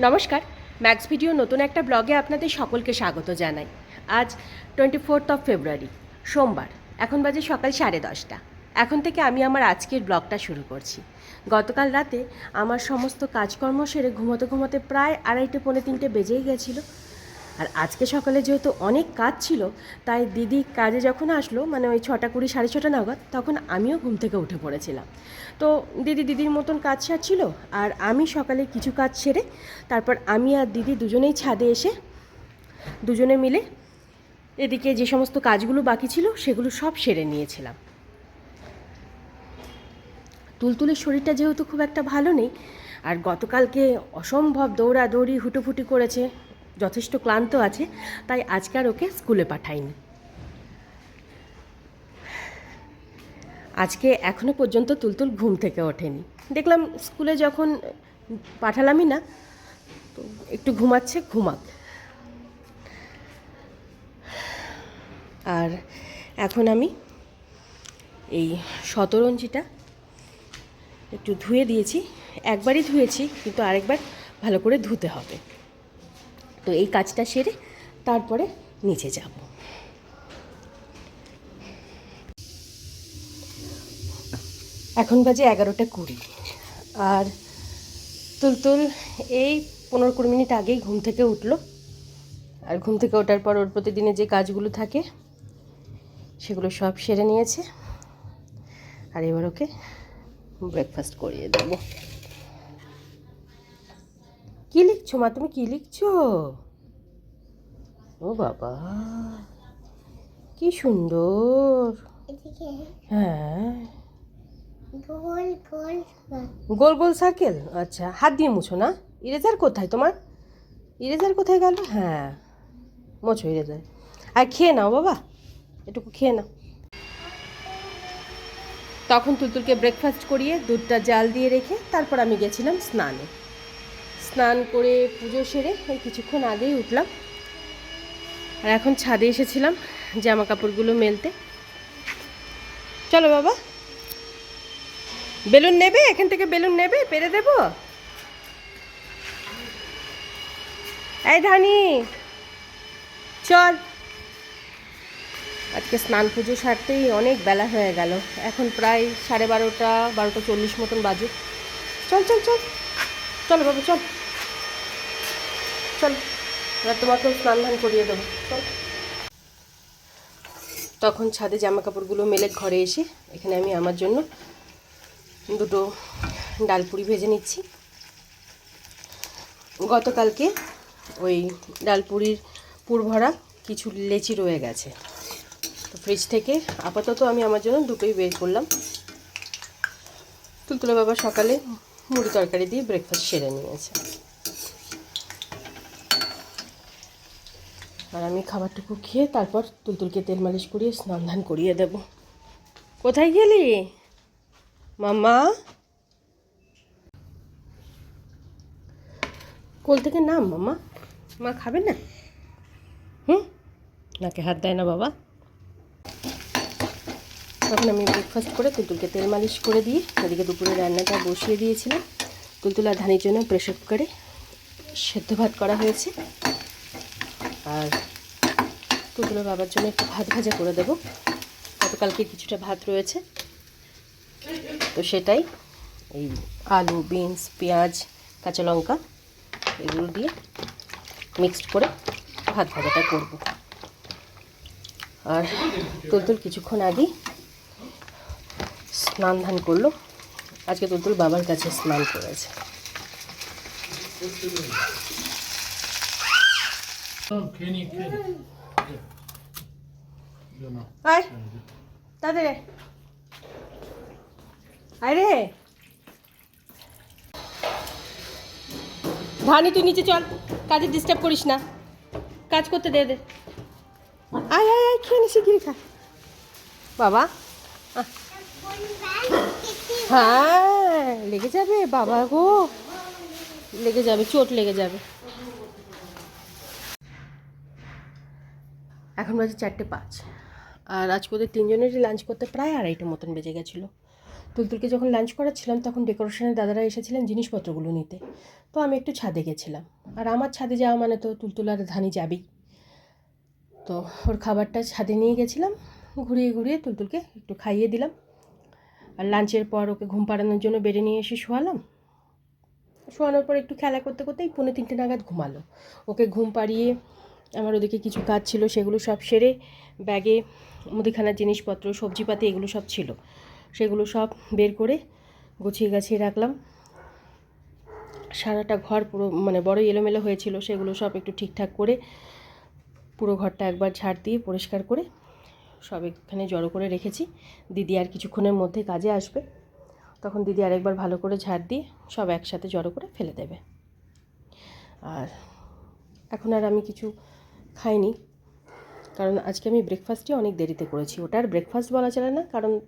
নমস্কার max video নতুন একটা ব্লগে আপনাদের সকলকে স্বাগত জানাই। আজ টোয়েন্টি ফোর্থ অফ ফেব্রুয়ারি সোমবার, এখন বাজে সকাল সাড়ে দশটা। এখন থেকে আমি আমার আজকের ব্লগটা শুরু করছি। গতকাল রাতে আমার সমস্ত কাজকর্ম সেরে ঘুমোতে ঘুমোতে প্রায় আড়াইটে পৌনে তিনটে বেজেই গেছিল। আর আজকে সকালে যেহেতু অনেক কাজ ছিল, তাই দিদি কাজে যখন আসলো মানে ওই ছটা কুড়ি, সাড়ে ছটা নাগাদ, তখন আমিও ঘুম থেকে উঠে পড়েছিলাম। তো দিদি দিদির মতন কাজ সারছিল আর আমি সকালে কিছু কাজ সেরে, তারপর আমি আর দিদি দুজনেই ছাদে এসে, দুজনে মিলে এদিকে যে সমস্ত কাজগুলো বাকি ছিল, সেগুলো সব সেরে নিয়েছিলাম। তুলতুলের শরীরটা যেহেতু খুব একটা ভালো নেই, আর গতকালকে অসম্ভব দৌড়াদৌড়ি হুটোফুটি করেছে যথেষ্ট ক্লান্ত আছে, তাই আজকে আর ওকে স্কুলে পাঠাইনি। আজকে এখনও পর্যন্ত তুলতুল ঘুম থেকে ওঠেনি। দেখলাম স্কুলে যখন পাঠালামই না, তো একটু ঘুমাচ্ছে, ঘুমাক। আর এখন আমি এই শতরঞ্জিটা একটু ধুয়ে দিয়েছি। একবারই ধুয়েছি, কিন্তু আরেকবার ভালো করে ধুতে হবে। তো এই কাজটা সেরে তারপরে নিচে যাব। এখন বাজে এগারোটা কুড়ি। আর তুলতুল, এই পনেরো কুড়ি মিনিট আগেই ঘুম থেকে উঠল। আর ঘুম থেকে ওঠার পর ওর প্রতিদিনের যে কাজগুলো থাকে, সেগুলো সব সেরে নিয়েছে। আর এবার ওকে ব্রেকফাস্ট করিয়ে দেবো কি লিখছো মা? তুমি কি লিখছো? ও বাবা কি সুন্দর। হ্যাঁ। গোল গোল সার্কেল আচ্ছা হাত দিয়ে মুছো না? ইরেজার কোথায় তোমার? ইরেজার কোথায় গেল? হ্যাঁ মোছো ইরেজার আর খেয়ে নাও বাবা এটুকু খেয়ে নাও। তখন তুলতুলকে ব্রেকফাস্ট করিয়ে দুধটা জাল দিয়ে রেখে তারপর আমি গেছিলাম স্নানে। স্নান করে পুজো সেরে এই কিছুক্ষণ আগেই উঠলাম। আর এখন ছাদে এসেছিলাম জামা কাপড়গুলো মেলতে। চলো বাবা। বেলুন নেবে? এখান থেকে বেলুন নেবে? পেরে দেব? এই ধানি, চল। আজকে স্নান পুজো সারতেই অনেক বেলা হয়ে গেল। এখন প্রায় সাড়ে বারোটা বারোটা চল্লিশ মতন বাজে। চল চল চল। চলো বাবা, চল। চল, এবার তোমাকেও স্নান ধান করিয়ে দেবো, চল। তখন ছাদে জামা কাপড়গুলো মেলে ঘরে এসে এখানে আমি আমার জন্য দুটো ডালপুরি ভেজে নিচ্ছি। গতকালকে ওই ডালপুরির পুরভরা কিছু লেচি রয়ে গেছে। তো ফ্রিজ থেকে আপাতত আমি আমার জন্য দুটোই বের করলাম। তুলতুলে বাবা সকালে মুড়ি তরকারি দিয়ে ব্রেকফাস্ট সেরে নিয়েছে। আর আমি খাবারটুকু খেয়ে তারপর তুলতুলকে তেল মালিশ করিয়ে স্নান ধান করিয়ে দেব। কোথায় গেলি? মামা কোল থেকে নাম মামা মা খাবে না? হুম? নাকে হাত দেয় না বাবা। তখন আমি ব্রেকফাস্ট করে তুলতুলকে তেল মালিশ করে দিয়ে ওদিকে দুপুরে রান্নাটা বসিয়ে দিয়েছিলাম। তুলতুল ধানের জন্য প্রেশার কুকারে সেদ্ধ ভাত করা হয়েছে। আর তুলতুলের বাবার জন্য একটু ভাত ভাজা করে দেবো। গতকালকে কিছুটা ভাত রয়েছে। তো সেটাই। এই আলু, বিনস, পেঁয়াজ, কাঁচা লঙ্কা এগুলো দিয়ে মিক্সড করে ভাত ভাজাটা করব। আর তুলতুল কিছুক্ষণ আগেই স্নান ধান করল। আজকে তুলতুল বাবার কাছে স্নান করেছে। আয়। তাদের আয় রে। ধানি তুই নিচে চল। কাজে ডিস্টার্ব করিস না। কাজ করতে দে দে। আয় আয় আয় খেয়ে নি শিগগিরি খা। বাবা। হ্যাঁ লেগে যাবে। বাবা গো। লেগে যাবে চোট লেগে যাবে। এখন বাজে চারটে পাঁচ। আর আজকে ওদের তিনজনেরই লাঞ্চ করতে প্রায় আড়াইটে মতন বেজে গেছিল। তুলতুলকে যখন লাঞ্চ করাচ্ছিলাম, তখন ডেকোরেশনের দাদারা এসেছিলেন জিনিসপত্রগুলো নিতে। তো আমি একটু ছাদে গেছিলাম। আর আমার ছাদে যাওয়া মানে তো তুলতুল আর ধানি যাবেই। তো ওর খাবারটা ছাদে নিয়ে গেছিলাম। ঘুরিয়ে ঘুরিয়ে তুলতুলকে একটু খাইয়ে দিলাম। আর লাঞ্চের পর ওকে ঘুম পাড়ানোর জন্য বেডে নিয়ে এসে শোয়ালাম। শোয়ানোর পর একটু খেলা করতে করতেই পৌনে তিনটে নাগাদ ঘুমালো। ওকে ঘুম পাড়িয়ে আমার ওদিকে কিছু কাজ ছিল, সেগুলো সব সেরে ব্যাগে মুদিখানার জিনিসপত্র, সবজিপাতি এগুলো সব ছিল। সেগুলো সব বের করে গুছিয়ে গাছিয়ে রাখলাম। সারাটা ঘর পুরো মানে বড় এলোমেলো হয়েছিল, সেগুলো সব একটু ঠিকঠাক করে পুরো ঘরটা একবার ঝাড় দিয়ে পরিষ্কার করে সব এখানে জড়ো করে রেখেছি। দিদি আর কিছুক্ষণের মধ্যে কাজে আসবে। তখন দিদি আরেকবার ভালো করে ঝাড় দিয়ে সব একসাথে জড়ো করে ফেলে দেবে। আর এখন আর আমি কিছু খাইনি। কারণ আজকে আমি ব্রেকফাস্টই অনেক দেরিতে করেছি। ওটা আর ব্রেকফাস্ট বলা চলে না, কারণ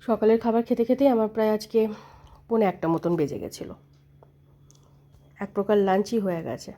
সকালের খাবার খেতে খেতেই আমার প্রায় আজকে পৌনে একটা মতন বেজে গেছিল। এক প্রকার লাঞ্চই হয়ে গেছে।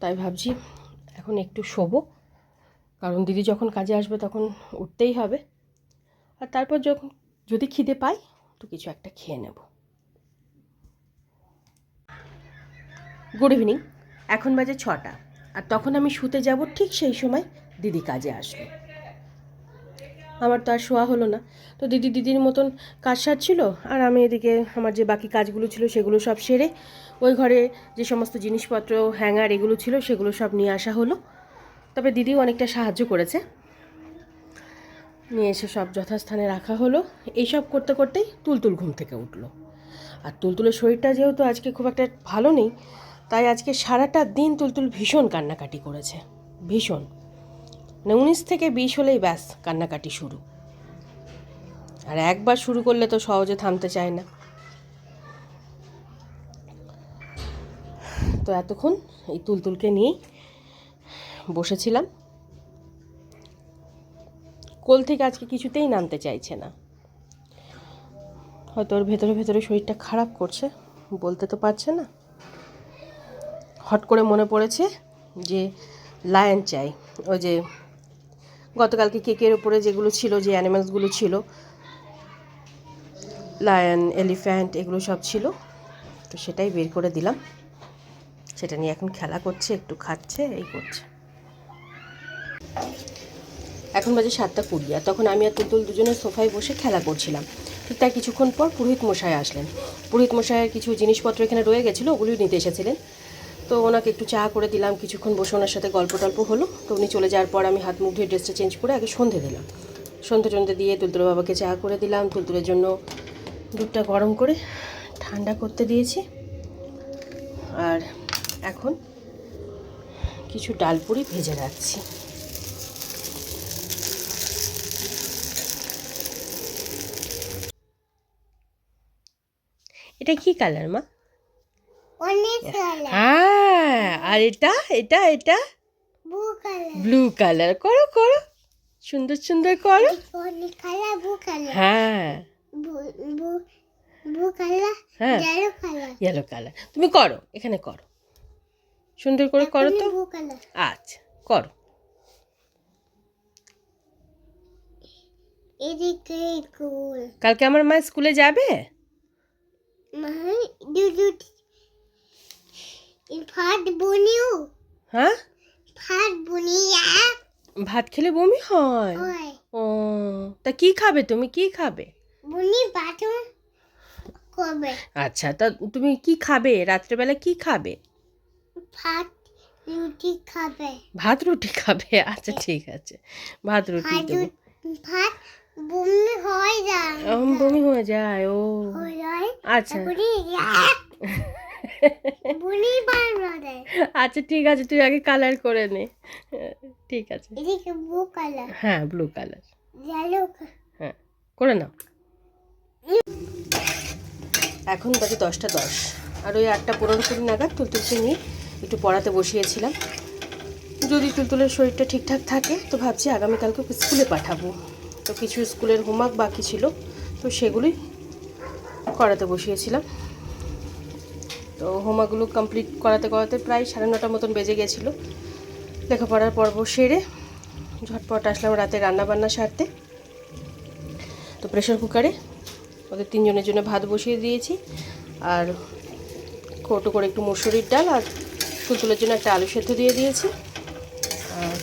তাই ভাবছি এখন একটু শোবো। কারণ দিদি যখন কাজে আসবে তখন উঠতেই হবে। আর তারপর যখন যদি খিদে পাই তো কিছু একটা খেয়ে নেব। গুড ইভিনিং এখন বাজে ছটা। আর তখন আমি শুতে যাব ঠিক সেই সময় দিদি কাজে আসবে। আমার তো আর শোয়া হলো না। তো দিদি দিদির মতন কাজ সারছিল, আর আমি এদিকে আমার যে বাকি কাজগুলো ছিল সেগুলো সব সেরে ওই ঘরে যে সমস্ত জিনিসপত্র, হ্যাঙ্গার এগুলো ছিল সেগুলো সব নিয়ে আসা হলো। তবে দিদিও অনেকটা সাহায্য করেছে। নিয়ে এসে সব যথাস্থানে রাখা হলো। এইসব করতে করতেই তুলতুল ঘুম থেকে উঠল। আর তুলতুলের শরীরটা যেহেতু আজকে খুব একটা ভালো নেই তাই আজকে সারাটা দিন তুলতুল ভীষণ কান্নাকাটি করেছে। ভীষণ। মানে উনিশ থেকে বিশ হলেই ব্যাস কান্নাকাটি শুরু। আর একবার শুরু করলে তো সহজে থামতে চায় না। তো এতক্ষণ এই তুলতুলকে নিয়েই বসেছিলাম। কোল থেকে আজকে কিছুতেই নামতে চাইছে না। হয়তো ওর ভেতরে ভেতরে শরীরটা খারাপ করছে, বলতে তো পারছে না। হট করে মনে পড়েছে যে লায়ন চাই। ওই যে গতকালকে কেকের উপরে যেগুলো ছিল, যে অ্যানিমালসগুলো ছিল লায়ন এলিফ্যান্ট এগুলো সব ছিল, তো সেটাই বের করে দিলাম। সেটা নিয়ে এখন খেলা করছে, একটু খাচ্ছে, এই করছে। এখন বাজে সাতটা কুড়ি, আর তখন আমি আর তুলতুল দুজনে সোফায় বসে খেলা করছিলাম। ঠিক তার কিছুক্ষণ পর পুরোহিত মশাই আসলেন। পুরোহিত মশাইয়ের কিছু জিনিসপত্র এখানে রয়ে গেছিল, ওগুলোই নিতে এসেছিলেন। তো ওনাকে একটু চা করে দিলাম, কিছুক্ষণ বসে ওনার সাথে গল্প টল্প হলো। তো উনি চলে যাওয়ার পর আমি হাত মুখ ধুয়ে ড্রেসটা চেঞ্জ করে আগে সন্ধে দিলাম। সন্ধে টন্ধে দিয়ে তুলতুল বাবাকে চা করে দিলাম, তুলতুলের জন্য দুধটা গরম করে ঠান্ডা করতে দিয়েছি। আর এখন কিছু ডালপুরি ভেজে রাখছি। এটা কি কালার মা? হ্যাঁ আর এটা এটা এটা? ব্লু কালার করো করো। সুন্দর সুন্দর করো। হ্যাঁ। হ্যাঁ। ইয়েলো কালার তুমি করো এখানে করো। সুন্দর করে করো তো? আচ্ছা করো। কালকে আমার মা স্কুলে যাবে? মাই দুদু ভাত বনিও। হ্যাঁ? ভাত বনিয়া। ভাত খেলে বমি হয়? ও তা কি খাবে তুমি? কি খাবে? বনি বাটন করবে। আচ্ছা তা তুমি কি খাবে? রাত্রেবেলা কি খাবে? ভাত রুটি খাবে। ভাত রুটি খাবে? আচ্ছা ঠিক আছে। ভাত রুটি ভাত বমি হয়ে যায়। বমি হয়ে যায় ও। হয়ে আচ্ছা। আচ্ছা ঠিক আছে তুই আগে কালার করে নে। ঠিক আছে। এদিকে ব্লু কালার হ্যাঁ ব্লু কালার ইয়েলো হ্যাঁ করে নাও। এখন বাজে দশটা দশ। আর ওই আটটা পনেরো কুড়ি নাগাদ তুলতুলকে নিয়ে একটু পড়াতে বসিয়েছিলাম। যদি তুলতুলের শরীরটা ঠিকঠাক থাকে তো ভাবছি আগামীকালকে ওকে স্কুলে পাঠাবো। তো কিছু স্কুলের হোমওয়ার্ক বাকি ছিল তো সেগুলোই করাতে বসিয়েছিলাম। তো হোমাগুলো কমপ্লিট করাতে করাতে প্রায় সাড়ে নটার মতন বেজে গেছিল। লেখাপড়ার পর্ব সেরে ঝটপট আসলাম রাতে রান্না বান্না সারতে। তো প্রেশার কুকারে ওদের তিনজনের জন্য ভাত বসিয়ে দিয়েছি আর কৌটো করে একটু মুসুরির ডাল আর তুলতুলের জন্য একটা আলু সেদ্ধ দিয়ে দিয়েছি। আর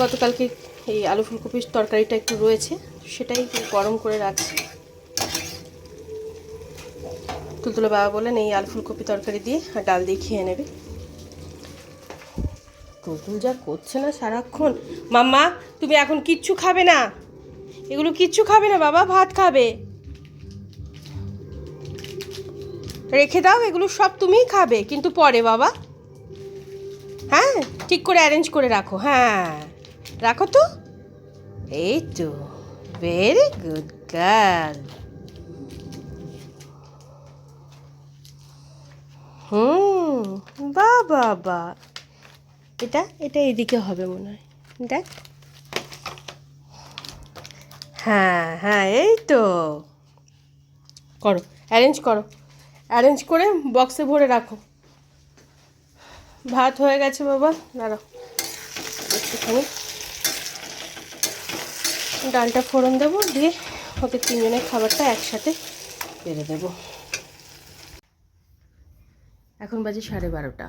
গতকালকে এই আলু ফুলকপির তরকারিটা একটু রয়েছে, সেটাই গরম করে রাখছি। তুলতুলে বাবা বলেন এই আলু ফুলকপি তরকারি দিয়ে আর ডাল দিয়ে খেয়ে নেবে। তুলতুল যা করছে না সারাক্ষণ। মাম্মা, তুমি এখন কিচ্ছু খাবে না। এগুলো কিচ্ছু খাবে না বাবা, ভাত খাবে। রেখে দাও, এগুলো সব তুমিই খাবে, কিন্তু পরে বাবা। হ্যাঁ ঠিক করে অ্যারেঞ্জ করে রাখো হ্যাঁ। রাখো তো? এই তো ভেরি গুড গার্ল হুম, বা বা বা। এটা এটা এদিকে হবে মনে হয়। দেখ। হ্যাঁ হ্যাঁ এই তো। করো অ্যারেঞ্জ করো। অ্যারেঞ্জ করে বক্সে ভরে রাখো। ভাত হয়ে গেছে বাবা, দাঁড়াও। একটুখানি। ডালটা ফোড়ন দেবো, দিয়ে ওদের তিনজনের খাবারটা একসাথে বেড়ে দেবো। এখন বাজে সাড়ে বারোটা।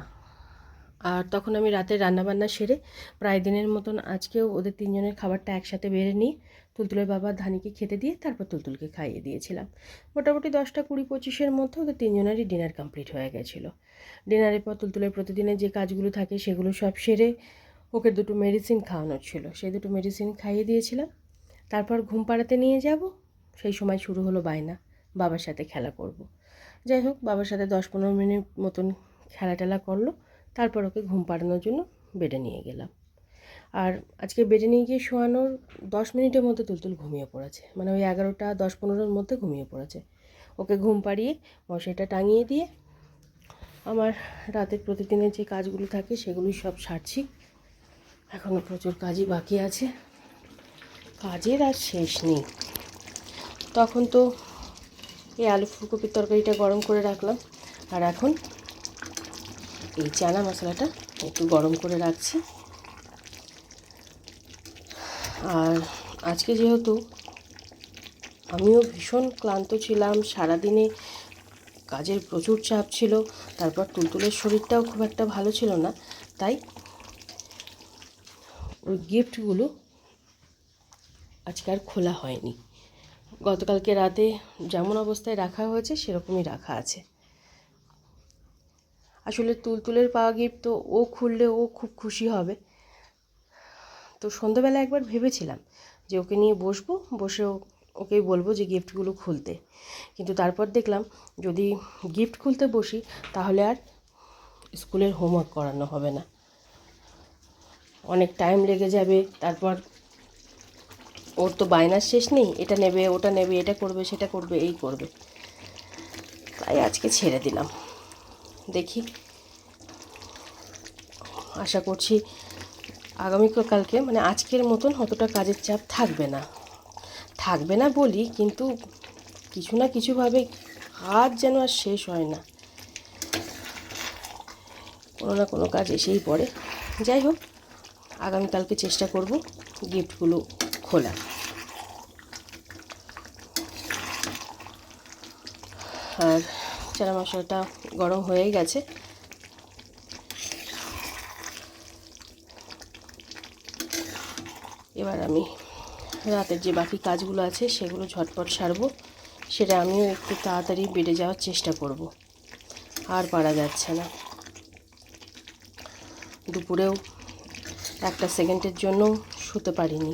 আর তখন আমি রাতে রান্নাবান্না সেরে প্রায় দিনের মতন আজকেও ওদের তিনজনের খাবারটা একসাথে বেড়ে নিয়ে তুলতুলের বাবা ধানিকে খেতে দিয়ে তারপর তুলতুলকে খাইয়ে দিয়েছিলাম। মোটামুটি দশটা কুড়ি পঁচিশের মধ্যে ওদের তিনজনেরই ডিনার কমপ্লিট হয়ে গেছিল। ডিনারের পর তুলতুলের প্রতিদিনের যে কাজগুলো থাকে সেগুলো সব সেরে ওকে দুটো মেডিসিন খাওয়ানোর ছিল। সেই দুটো মেডিসিন খাইয়ে দিয়েছিলাম। তারপর ঘুম পাড়াতে নিয়ে যাব। সেই সময় শুরু হলো বায়না। বাবার সাথে খেলা করব। যাই হোক, বাবার সাথে দশ পনেরো মিনিট মতন খেলা টেলা করল। তারপর ওকে ঘুম পাড়ানোর জন্য বেডে নিয়ে গেলাম। আর আজকে বেডে নিয়ে গিয়ে শোয়ানোর দশ মিনিটের মধ্যে তুলতুল ঘুমিয়ে পড়েছে। মানে ওই এগারোটা দশ পনেরোর মধ্যে ঘুমিয়ে পড়েছে। ওকে ঘুম পাড়িয়ে মশাইটা টাঙিয়ে দিয়ে আমার রাতের প্রতিদিনের যে কাজগুলো থাকে সেগুলোই সব সারছি। এখনও প্রচুর কাজই বাকি আছে। কাজের আর শেষ নেই। তখন তো এই আলু ফুলকপির তরকারিটা গরম করে রাখলাম। আর এখন এই চানা মশলাটা একটু গরম করে রাখছি। আর আজকে যেহেতু আমিও ভীষণ ক্লান্ত ছিলাম, সারাদিনে কাজের প্রচুর চাপ ছিল, তারপর তুলতুলের শরীরটাও খুব একটা ভালো ছিল না, তাই ওই গিফটগুলো আজকে আর খোলা হয়নি। গতকালকে রাতে যেমন অবস্থায় রাখা হয়েছে, সেরকমই রাখা আছে। আসলে তুলতুলের পাওয়া গিফট তো ও খুললে ও খুব খুশি হবে। তো সন্ধ্যাবেলা একবার ভেবেছিলাম যে ওকে নিয়ে বসবো, বসে ওকেই বলব যে গিফটগুলো খুলতে। কিন্তু তারপর দেখলাম যদি গিফট খুলতে বসি, তাহলে আর স্কুলের হোমওয়ার্ক করানো হবে না। অনেক টাইম লেগে যাবে, তারপর ওর তো বায়নার শেষ নেই, এটা নেবে, ওটা নেবে, এটা করবে, সেটা করবে, এই করবে। তাই আজকে ছেড়ে দিলাম। দেখি। আশা করছি আগামীকালকে মানে আজকের মতন অতটা কাজের চাপ থাকবে না। থাকবে না বলি, কিন্তু কিছু না কিছুভাবে কাজ যেন আর শেষ হয় না। কোনো না কোনো কাজ এসেই পড়ে। যাই হোক আগামীকালকে চেষ্টা করব গিফটগুলো খোলা। আর চারা মশলাটা গরম হয়েই গেছে। এবার আমি রাতের যে বাকি কাজগুলো আছে, সেগুলো ঝটপট সারবো। সেটা আমিও একটু তাড়াতাড়ি বেড়ে যাওয়ার চেষ্টা করব। আর পারা যাচ্ছে না। দুপুরেও একটা সেকেন্ডের জন্য শুতে পারিনি।